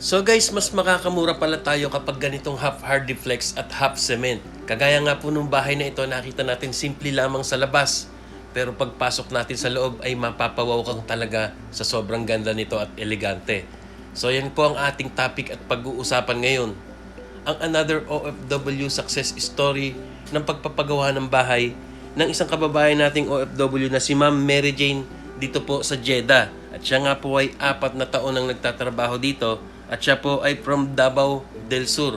So guys, mas makakamura pala tayo kapag ganitong half hardy flex at half cement. Kagaya nga po nung bahay na ito, nakita natin simple lamang sa labas. Pero pagpasok natin sa loob ay mapapawaw kang talaga sa sobrang ganda nito at elegante. So yan po ang ating topic at pag-uusapan ngayon. Ang another OFW success story ng pagpapagawa ng bahay ng isang kababayan nating OFW na si Ma'am Mary Jane dito po sa Jeddah. At siya nga po ay apat na taon nang nagtatrabaho dito at siya po ay from Davao del Sur.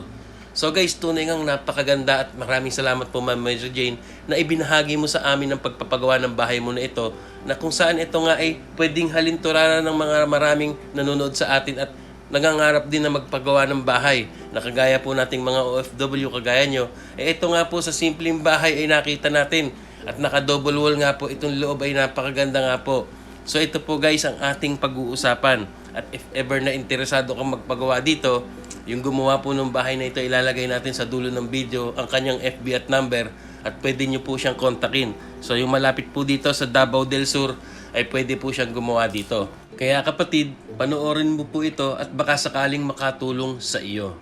So guys, tunay ngang napakaganda at maraming salamat po Ma'am Mary Jane na ibinahagi mo sa amin ang pagpapagawa ng bahay mo na ito na kung saan ito nga ay pwedeng halinturanan ng mga maraming nanonood sa atin at nangangarap din na magpagawa ng bahay na kagaya po nating mga OFW kagaya nyo. Eh ito nga po sa simpleng bahay ay nakita natin at naka-double wall nga po itong loob ay napakaganda nga po. So ito po guys ang ating pag-uusapan. At if ever na interesado kang magpagawa dito, yung gumawa po ng bahay na ito ilalagay natin sa dulo ng video ang kanyang FB at number at pwede nyo po siyang kontakin. So yung malapit po dito sa Davao del Sur ay pwede po siyang gumawa dito. Kaya kapatid, panoorin mo po ito at baka sakaling makatulong sa iyo.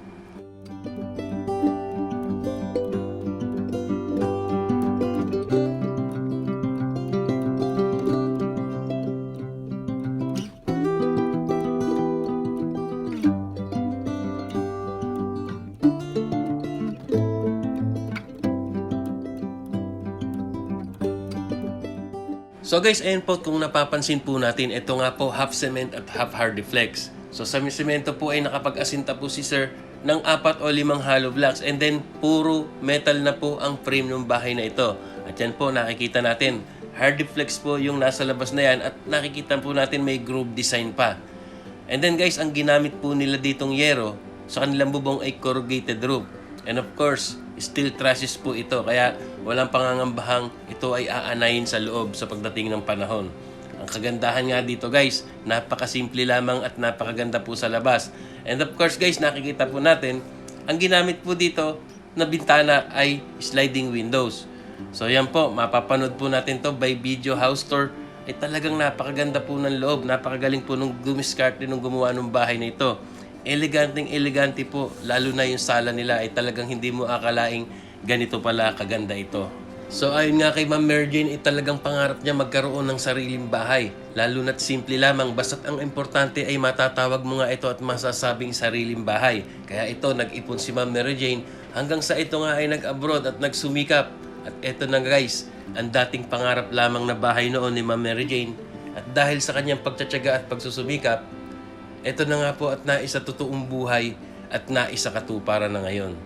So guys, ayun po kung napapansin po natin, ito nga po half cement at half hardy flex. So sa semento po ay nakapag-asinta po si sir ng apat o limang hollow blocks and then puro metal na po ang frame ng bahay na ito. At yan po nakikita natin, hardy flex po yung nasa labas na yan at nakikita po natin may groove design pa. And then guys, ang ginamit po nila ditong yero sa kanilang bubong ay corrugated roof. And of course, steel trusses po ito kaya walang pangangambahang ito ay aanayin sa loob sa pagdating ng panahon. Ang kagandahan nga dito guys, napakasimple lamang at napakaganda po sa labas. And of course guys, nakikita po natin, ang ginamit po dito na bintana ay sliding windows. So yan po, mapapanood po natin to by Video House Tour. Ay talagang napakaganda po ng loob, napakagaling po nung gumiskarte nung gumawa ng bahay na ito. Eleganteng elegante po, lalo na yung sala nila ay talagang hindi mo akalaing ganito pala kaganda ito. So ayon nga kay Ma'am Mary Jane, ay talagang pangarap niya magkaroon ng sariling bahay. Lalo na't simple lamang, basta't ang importante ay matatawag mo nga ito at masasabing sariling bahay. Kaya ito, nag-ipon si Ma'am Mary Jane hanggang sa ito nga ay nag-abroad at nagsumikap. At ito na guys, ang dating pangarap lamang na bahay noon ni Ma'am Mary Jane. At dahil sa kanyang pagtsatsaga at pagsusumikap, ito na nga po at naisa totoong buhay at naisa katuparan na ngayon.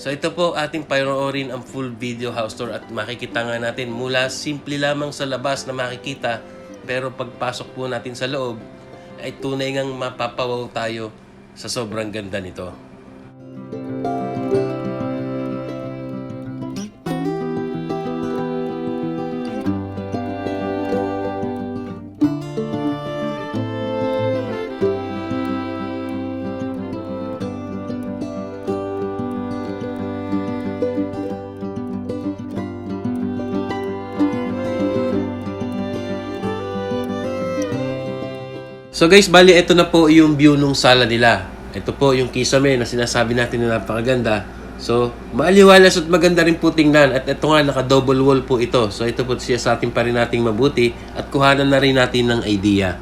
So ito po ating panoorin ang full video house tour at makikita nga natin mula simple lamang sa labas na makikita pero pagpasok po natin sa loob ay tunay ngang mapapawaw tayo sa sobrang ganda nito. So guys, bali ito na po yung view nung sala nila. Ito po yung kisame na sinasabi natin na napakaganda. So, maaliwalas at maganda rin po tingnan. At ito nga, naka-double wall po ito. So, ito po siya sa atin pa rin nating mabuti at kuhanan na rin natin ng idea.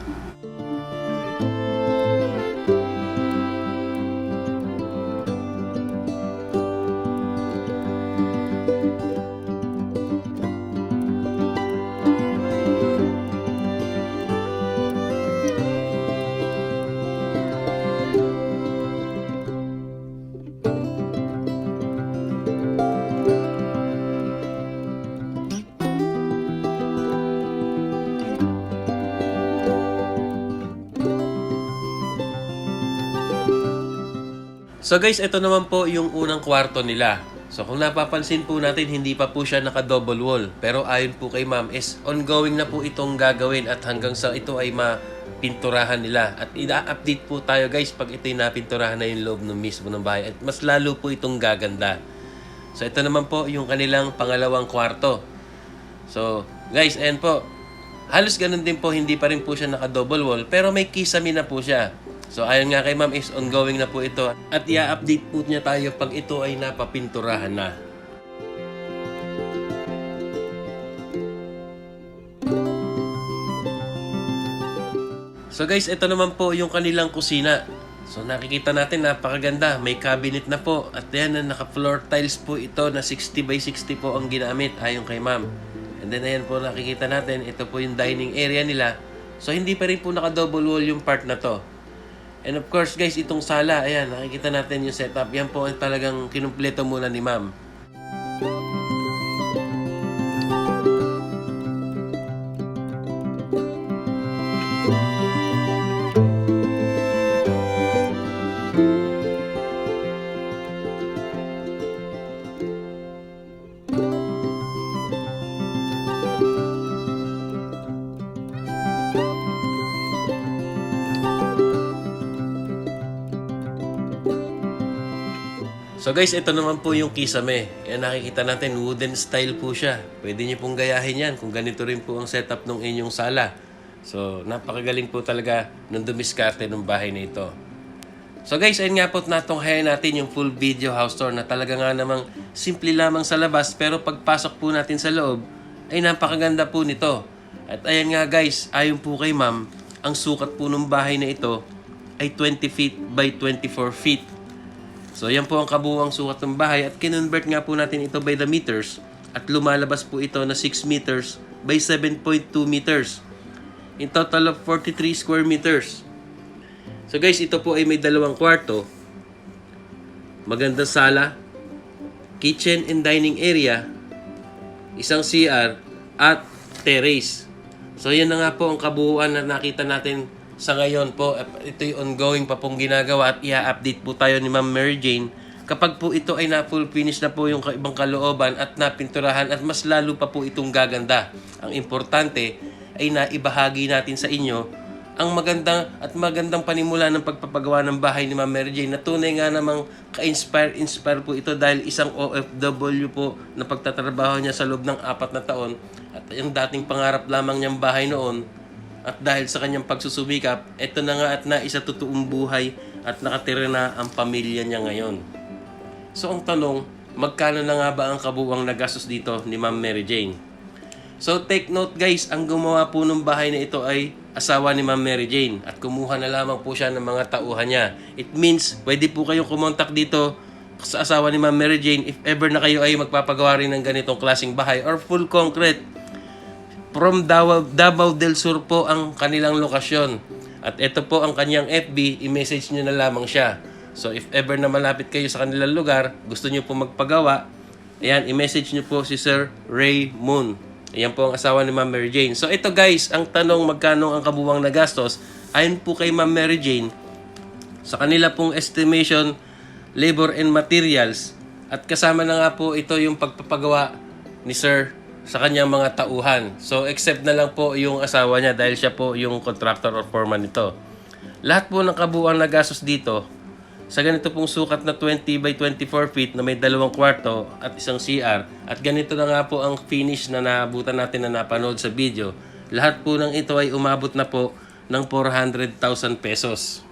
So guys, ito naman po yung unang kwarto nila. So kung napapansin po natin, hindi pa po siya naka-double wall. Pero ayon po kay ma'am is ongoing na po itong gagawin at hanggang sa ito ay mapinturahan nila. At ina-update po tayo guys pag ito'y napinturahan na yung loob ng mismo ng bahay. At mas lalo po itong gaganda. So ito naman po yung kanilang pangalawang kwarto. So guys, ayan po. Halos ganun din po, hindi pa rin po siya naka-double wall. Pero may kisame na po siya. So ayon nga kay ma'am is ongoing na po ito at i-update po niya tayo pag ito ay napapinturahan na. So guys, ito naman po yung kanilang kusina. So nakikita natin napakaganda, may cabinet na po at yan na naka floor tiles po ito na 60 by 60 po ang ginamit ayon kay ma'am. And then ayan po nakikita natin, ito po yung dining area nila. So hindi pa rin po naka double wall yung part na to. And of course guys, itong sala, ayan, nakikita natin yung setup. Yan po ang talagang kinumpleto muna ni ma'am. So guys, ito naman po yung kisame. Yan nakikita natin, wooden style po siya. Pwede niyo pong gayahin yan kung ganito rin po ang setup ng inyong sala. So, napakagaling po talaga nung dumiskarte ng bahay na ito. So guys, ayun nga po natunghayan natin yung full video house tour na talaga nga namang simple lamang sa labas pero pagpasok po natin sa loob ay napakaganda po nito. At ayan nga guys, ayon po kay ma'am, ang sukat po ng bahay na ito ay 20 feet by 24 feet. So yan po ang kabuuang sukat ng bahay at kinonvert nga po natin ito by the meters at lumalabas po ito na 6 meters by 7.2 meters. In total of 43 square meters. So guys, ito po ay may dalawang kwarto, magandang sala, kitchen and dining area, isang CR, at terrace. So yan na nga po ang kabuuan na nakita natin sa ngayon po. Ito yung ongoing pa pong ginagawa at i-update po tayo ni Ma'am Mary Jane kapag po ito ay na full finish na po yung ibang kalooban at napinturahan at mas lalo pa po itong gaganda. Ang importante ay naibahagi natin sa inyo ang magandang at magandang panimula ng pagpapagawa ng bahay ni Ma'am Mary Jane na tunay nga namang ka-inspire inspire po ito dahil isang OFW po na pagtatrabaho niya sa loob ng apat na taon at yung dating pangarap lamang niyang bahay noon at dahil sa kanyang pagsusumikap, ito na nga at naisa totoong buhay at nakatira na ang pamilya niya ngayon. So ang tanong, magkano na nga ba ang kabuwang nagastos dito ni Ma'am Mary Jane? So take note guys, ang gumawa po ng bahay na ito ay asawa ni Ma'am Mary Jane at kumuha na lamang po siya ng mga tauhan niya. It means, pwede po kayong kumontak dito sa asawa ni Ma'am Mary Jane if ever na kayo ay magpapagawa rin ng ganitong klaseng bahay or full concrete. From Davao, del Sur po ang kanilang lokasyon. At ito po ang kanyang FB, i-message nyo na lamang siya. So if ever na malapit kayo sa kanilang lugar, gusto nyo po magpagawa, ayan, i-message nyo po si Sir Ray Moon. Ayan po ang asawa ni Ma'am Mary Jane. So ito guys, ang tanong magkano ang kabuwang na gastos, ayon po kay Ma'am Mary Jane, sa kanila pong estimation, labor and materials, at kasama na nga po ito yung pagpapagawa ni Sir sa kanyang mga tauhan. So, except na lang po yung asawa niya dahil siya po yung contractor or foreman nito. Lahat po ng kabuuan na gastos dito, sa ganito pong sukat na 20 by 24 feet na may dalawang kwarto at isang CR, at ganito na nga po ang finish na naabutan natin na napanood sa video, lahat po ng ito ay umabot na po ng 400,000 pesos.